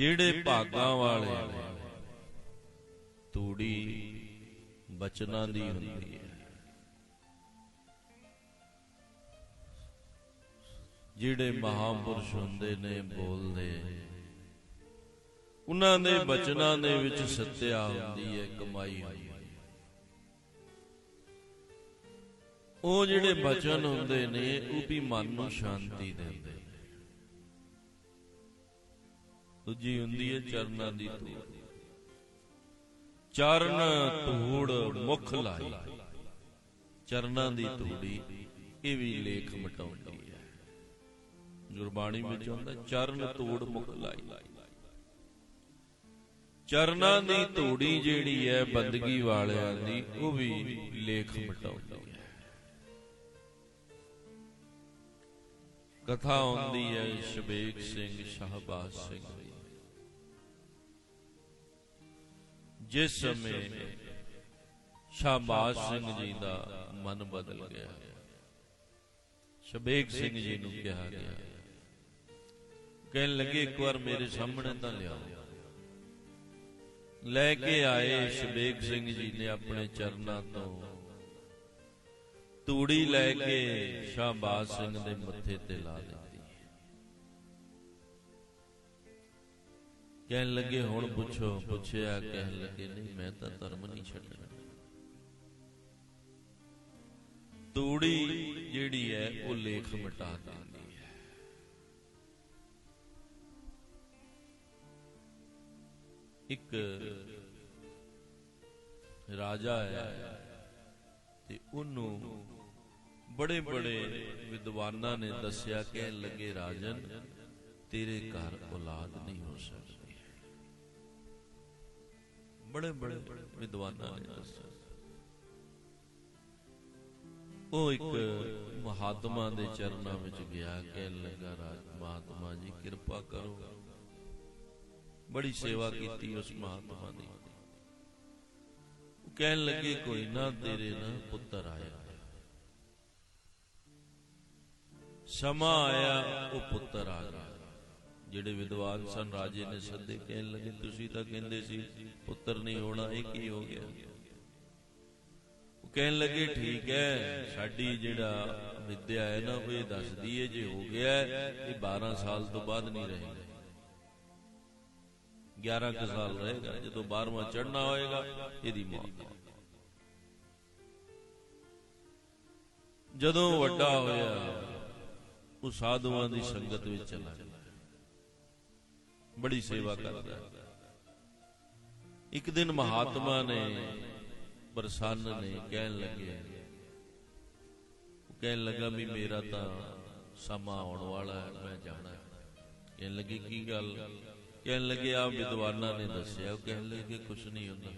ਜਿਹੜੇ ਭਾਗਾਂ ਵਾਲੇ ਤੂੜੀ ਬਚਨਾਂ ਦੀ ਹੁੰਦੀ ਹੈ। ਜਿਹੜੇ ਮਹਾਪੁਰਸ਼ ਹੁੰਦੇ ਨੇ ਬੋਲਦੇ। ਉਹਨਾਂ ਦੇ ਬਚਨਾਂ ਦੇ ਵਿੱਚ ਸੱਤਿਆ ਹੁੰਦੀ ਹੈ ਕਮਾਈ ਹੁੰਦੀ ਹੈ। ਉਹ ਜਿਹੜੇ ਬਚਨ ਹੁੰਦੇ ਨੇ ਉਹ ਵੀ ਮਨ ਨੂੰ ਸ਼ਾਂਤੀ ਦਿੰਦੇ ਦੂਜੀ ਹੁੰਦੀ ਹੈ ਚਰਨਾਂ ਦੀ ਧੂੜ। ਚਰਨ ਧੂੜ ਮੁਖ ਲਾਈ। ਚਰਨਾਂ ਦੀ ਧੂੜੀ, ਇਹ ਵੀ ਲੇਖ ਮਟਾਉਂਦੀ ਹੈ ਗੁਰਬਾਣੀ ਵਿੱਚ ਹੁੰਦਾ, ਚਰਨ ਧੂੜ ਮੁਖ ਲਾਈ। ਚਰਨਾਂ ਦੀ ਧੂੜੀ ਜਿਹੜੀ ਹੈ ਬੰਦਗੀ ਵਾਲਿਆਂ ਦੀ, ਉਹ ਵੀ ਲੇਖ ਮਟਾਉਂਦੀ ਹੈ ਕਥਾ ਆਉਂਦੀ ਹੈ ਸ਼ਬੇਕ ਸਿੰਘ ਸ਼ਹਬਾਜ਼ ਸਿੰਘ ਦੀ। ਜਿਸ ਸਮੇਂ ਸ਼ਹਬਾਜ਼ ਸਿੰਘ ਜੀ ਦਾ ਮਨ ਬਦਲ ਗਿਆ। ਸ਼ਬੇਕ ਸਿੰਘ ਜੀ ਨੂੰ ਕਿਹਾ ਗਿਆ। ਕਹਿਣ ਲੱਗੇ ਇੱਕ ਵਾਰ ਮੇਰੇ ਸਾਹਮਣੇ ਤਾਂ ਲਿਆਓ। ਲੈ ਕੇ ਆਏ ਸ਼ਬੇਕ ਸਿੰਘ ਜੀ ਨੇ ਆਪਣੇ ਚਰਨਾਂ ਤੋਂ ਤੂੜੀ ਲੈ ਕੇ ਸ਼ਾਹਬਾਜ਼ ਸਿੰਘ ਦੇ ਮੱਥੇ ਤੇ ਲਾ ਦਿੱਤੀ। ਕਹਿਣ ਲੱਗੇ, ਹੁਣ ਪੁੱਛੋ, ਪੁੱਛਿਆ ਕਹਿਣ ਲੱਗੇ, ਨਹੀਂ, ਮੈਂ ਤਾਂ ਧਰਮ ਨਹੀਂ ਛੱਡਣਾ। ਤੂੜੀ ਜਿਹੜੀ ਹੈ, ਉਹ ਲੇਖ ਮਿਟਾ ਦਿੰਦੀ ਹੈ। ਇੱਕ ਰਾਜਾ ਹੈ ਤੇ ਉਹਨੂੰ ਬੜੇ ਬੜੇ ਵਿਦਵਾਨਾਂ ਨੇ ਦੱਸਿਆ, ਕਹਿਣ ਲੱਗੇ, ਰਾਜਨ, ਤੇਰੇ ਘਰ ਔਲਾਦ ਨਹੀਂ ਹੋ ਸਕਦੀ। ਬੜੇ ਬੜੇ ਵਿਦਵਾਨਾਂ ਨੇ ਦੱਸਿਆ। ਉਹ ਇੱਕ ਮਹਾਤਮਾ ਦੇ ਚਰਨਾਂ ਵਿੱਚ ਗਿਆ ਕਹਿਣ ਲੱਗਾ ਰਾਜ ਮਹਾਤਮਾ ਜੀ ਕਿਰਪਾ ਕਰੋ। ਬੜੀ ਸੇਵਾ ਕੀਤੀ ਉਸ ਮਹਾਤਮਾ ਦੀ। ਕਹਿਣ ਲੱਗੇ ਕੋਈ ਨਾ ਤੇਰੇ ਨਾ ਪੁੱਤਰ ਆਇਆ ਸਮਾਂ ਆਇਆ ਉਹ ਪੁੱਤਰ ਆ ਗਿਆ। ਜਿਹੜੇ ਵਿਦਵਾਨ ਸਨ, ਰਾਜੇ ਨੇ ਸੱਦੇ, ਕਹਿਣ ਲੱਗੇ, ਤੁਸੀਂ ਤਾਂ ਕਹਿੰਦੇ ਸੀ, ਪੁੱਤਰ ਨਹੀਂ ਹੋਣਾ, ਇਹ ਕੀ ਹੋ ਗਿਆ? ਉਹ ਕਹਿਣ ਲੱਗੇ, ਠੀਕ ਹੈ, ਸਾਡੀ ਜਿਹੜਾ ਵਿਦਿਆ ਹੈ ਨਾ, ਉਹ ਇਹ ਦੱਸਦੀ ਹੈ, ਜੇ ਹੋ ਗਿਆ, ਇਹ 12 ਸਾਲ ਤੋਂ ਬਾਅਦ ਨਹੀਂ ਰਹੇਗਾ। 11 ਕੁ ਸਾਲ ਰਹੇਗਾ, ਜਦੋਂ 12ਵਾਂ ਚੜਨਾ ਹੋਏਗਾ, ਇਹਦੀ ਮੌਤ ਜਦੋਂ ਵੱਡਾ ਹੋਇਆ, ਉਹ ਸਾਧੂਆਂ ਦੀ ਸੰਗਤ ਵਿੱਚ ਚਲਾ ਗਿਆ। ਬੜੀ ਸੇਵਾ ਕਰਦਾ ਹੈ ਇੱਕ ਦਿਨ ਮਹਾਤਮਾ ਨੇ ਪ੍ਰਸੰਨ ਨੇ ਕਹਿਣ ਲੱਗੇ ਉਹ ਕਹਿਣ ਲੱਗਾ ਵੀ ਮੇਰਾ ਤਾਂ ਸਮਾਂ ਆਉਣ ਵਾਲਾ ਹੈ ਮੈਂ ਜਾਣਾ ਹੈ ਕਹਿਣ ਲੱਗੇ ਕੀ ਗੱਲ ਕਹਿਣ ਲੱਗੇ ਆ ਵਿਦਵਾਨਾਂ ਨੇ ਦੱਸਿਆ ਉਹ ਕਹਿਣ ਲੱਗੇ ਕੁਛ ਨਹੀਂ ਹੁੰਦਾ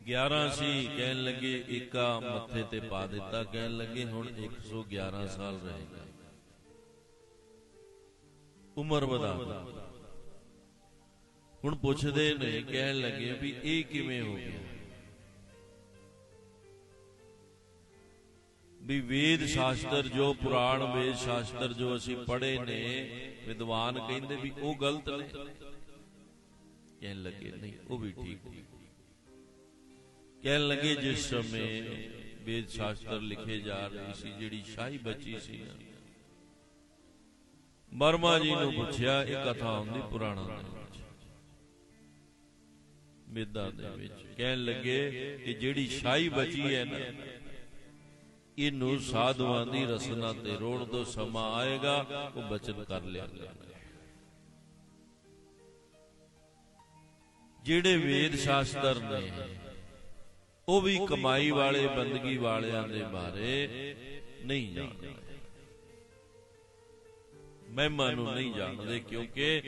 11 ਸੀ ਕਹਿਣ ਲੱਗੇ ਇੱਕਾ ਮੱਥੇ ਤੇ ਪਾ ਦਿੱਤਾ ਕਹਿਣ ਲੱਗੇ ਹੁਣ 111 ਸਾਲ ਰਹੇਗਾ ਉਮਰ ਵਧਾ। ਹੁਣ ਪੁੱਛਦੇ ਨੇ ਕਹਿਣ ਲੱਗੇ ਵੀ ਇਹ ਕਿਵੇਂ ਹੋ ਗਿਆ? ਵੀ ਵੇਦ ਸ਼ਾਸਤਰ ਜੋ ਪੁਰਾਣ ਵੇਦ ਸ਼ਾਸਤਰ ਜੋ ਅਸੀਂ ਪੜ੍ਹੇ ਨੇ ਵਿਦਵਾਨ ਕਹਿੰਦੇ ਵੀ ਉਹ ਗਲਤ ਨੇ। ਕਹਿਣ ਲੱਗੇ ਨਹੀਂ ਉਹ ਵੀ ਠੀਕ ਨੇ ਕਹਿਣ ਲੱਗੇ ਜਿਸ ਸਮੇਂ ਵੇਦ ਸ਼ਾਸਤਰ ਲਿਖੇ ਜਾ ਰਹੇ ਸੀ ਜਿਹੜੀ ਸ਼ਾਹੀ ਬੱਚੀ ਸੀ ਨਾ। ਬਰਮਾ ਜੀ ਨੂੰ ਪੁੱਛਿਆ ਇਹ ਕਥਾ ਹੁੰਦੀ ਪੁਰਾਣਾ ਦੇ ਵਿੱਚ। ਵੇਦਾਂ ਦੇ ਵਿੱਚ। ਕਹਿਣ ਲੱਗੇ ਕਿ ਜਿਹੜੀ ਸ਼ਾਹੀ ਬਚੀ ਹੈ ਨਾ ਇਹਨੂੰ ਸਾਧੂਆਂ ਦੀ ਰਸਨਾ ਤੇ ਰੋਣ ਤੋਂ ਸਮਾਂ ਆਏਗਾ ਉਹ ਬਚਨ ਕਰ ਲਿਆ ਜਿਹੜੇ ਵੇਦ ਸ਼ਾਸਤਰ ਨੇ ਉਹ ਵੀ ਕਮਾਈ ਵਾਲੇ ਬੰਦਗੀ ਵਾਲਿਆਂ ਦੇ ਬਾਰੇ ਨਹੀਂ ਜਾਣਦੇ। ਮਹਿਮਾ ਨੂੰ ਨਹੀਂ ਜਾਣਦੇ ਕਿਉਂਕਿ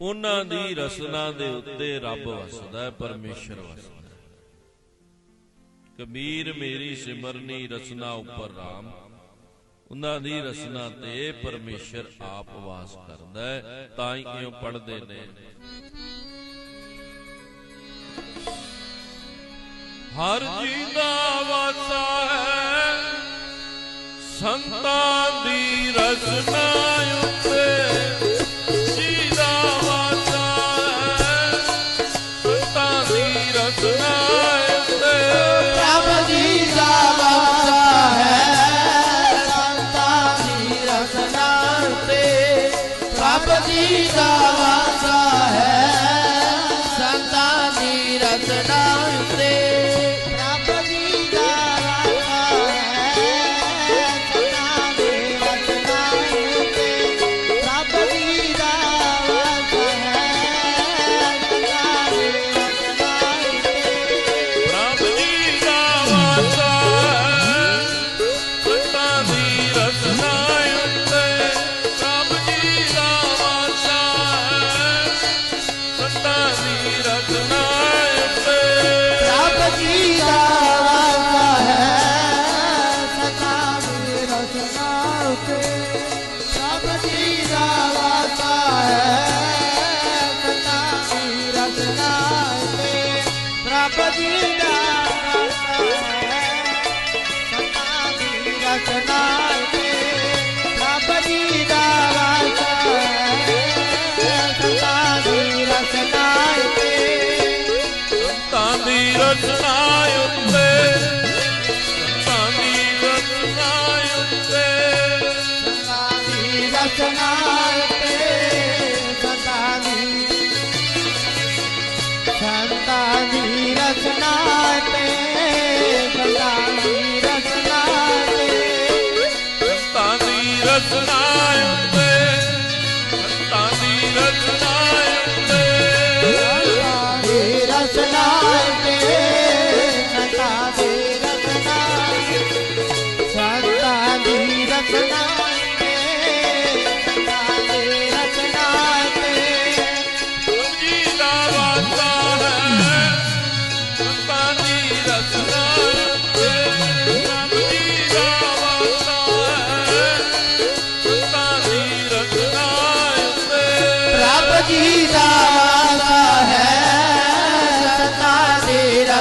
ਉਹਨਾਂ ਦੀ ਰਸਨਾ ਦੇ ਉੱਤੇ ਰੱਬ ਵਸਦਾ ਹੈ ਪਰਮੇਸ਼ਰ ਵਸਦਾ ਹੈ। ਕਬੀਰ ਮੇਰੀ ਸਿਮਰਨੀ ਰਸਨਾ ਉੱਪਰ ਰਾਮ। ਉਹਨਾਂ ਦੀ ਰਸਨਾ ਤੇ ਪਰਮੇਸ਼ਰ ਆਪ ਵਾਸ ਕਰਦਾ ਹੈ ਤਾਂ ਹੀ ਕਿਉਂ ਪੜਦੇ ਨੇ। ਹਰ ਜੀ ਦਾ National.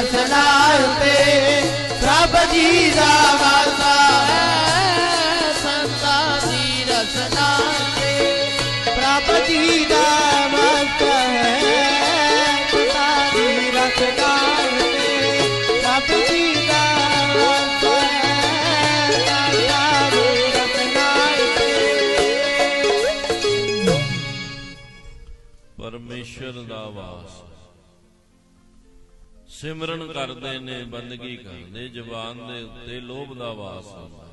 ਦੀ ਰਚਨਾ ਉਤੇ ਪ੍ਰਭ ਜੀ ਦਾ ਵਾਸਾ ਹੈ। ਸੰਤਾਂ ਦੀ ਰਚਨਾ ਉਤੇ ਪ੍ਰਭ ਜੀ ਦਾ ਵਾਸਾ ਹੈ। ਪਿਤਾ ਦੀ ਰਚਨਾ ਉਤੇ ਪ੍ਰਭ ਜੀ ਦਾ ਵਾਸਾ ਹੈ। ਪਿਤਾ ਦੀ ਰਚਨਾ ਉਤੇ ਪਰਮੇਸ਼ਰ ਦਾ ਵਾਸ। ਸਿਮਰਨ ਕਰਦੇ ਨੇ, ਬੰਦਗੀ ਕਰਦੇ, ਜ਼ਬਾਨ ਦੇ ਉੱਤੇ ਲੋਭ ਦਾ ਵਾਸ ਹੁੰਦਾ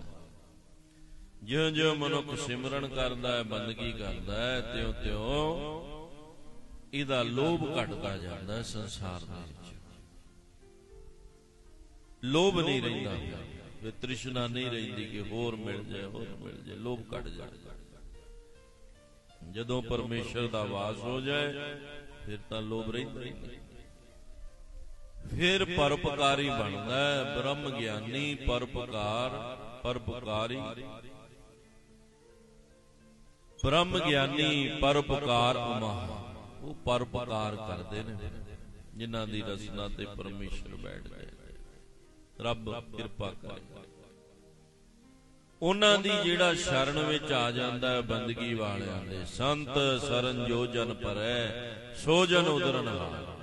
ਜਿਉਂ ਜਿਉਂ ਮਨੁੱਖ ਸਿਮਰਨ ਕਰਦਾ ਹੈ, ਬੰਦਗੀ ਕਰਦਾ ਹੈ ਤਿਉਂ ਤਿਉਂ ਇਹਦਾ ਲੋਭ ਘਟਦਾ ਜਾਂਦਾ ਹੈ ਸੰਸਾਰ ਦੇ ਵਿੱਚ। ਲੋਭ ਨਹੀਂ ਰਹਿੰਦਾ ਵੀ ਤ੍ਰਿਸ਼ਨਾ ਨਹੀਂ ਰਹਿੰਦੀ ਕਿ ਹੋਰ ਮਿਲ ਜਾਏ, ਹੋਰ ਮਿਲ ਜਾਏ, ਲੋਭ ਘਟ ਜਾਂਦਾ ਜਦੋਂ ਪਰਮੇਸ਼ਰ ਦਾ ਵਾਸ ਹੋ ਜਾਏ, ਫਿਰ ਤਾਂ ਲੋਭ ਰਹਿੰਦਾ ਹੀ ਨਹੀਂ। ਫਿਰ ਪਰਪਕਾਰੀ ਬਣਦਾ ਹੈ, ਬ੍ਰਹਮ ਗਿਆਨੀ ਪਰਪਕਾਰ ਪਰਪਕਾਰੀ ਬ੍ਰਹਮ ਗਿਆਨੀ ਪਰਪਕਾਰ ਉਮਾ ਉਹ ਪਰਪਕਾਰ ਕਰਦੇ ਨੇ, ਜਿਨ੍ਹਾਂ ਦੀ ਰਸਨਾ ਤੇ ਪਰਮੇਸ਼ਰ ਬੈਠਦਾ ਰੱਬ ਕਿਰਪਾ ਕਰੇ। ਉਹਨਾਂ ਦੀ ਜਿਹੜਾ ਸ਼ਰਨ ਵਿੱਚ ਆ ਜਾਂਦਾ ਹੈ ਬੰਦਗੀ ਵਾਲਿਆਂ ਦੇ, ਸੰਤ ਸਰਨ ਜੋ ਜਨ ਪਰੈ ਸੋ ਜਨ ਉਦਰਨ ਹਾਰ।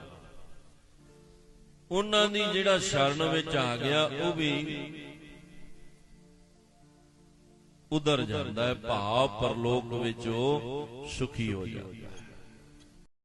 ਉਹਨਾਂ ਦੀ ਜਿਹੜਾ ਸ਼ਰਨ ਵਿੱਚ ਆ ਗਿਆ ਉਹ ਵੀ ਉਦਰ ਜਾਂਦਾ ਹੈ ਭਾਵ ਪਰਲੋਕ ਵਿੱਚ ਉਹ ਸੁਖੀ ਹੋ ਜਾਂਦਾ ਹੈ।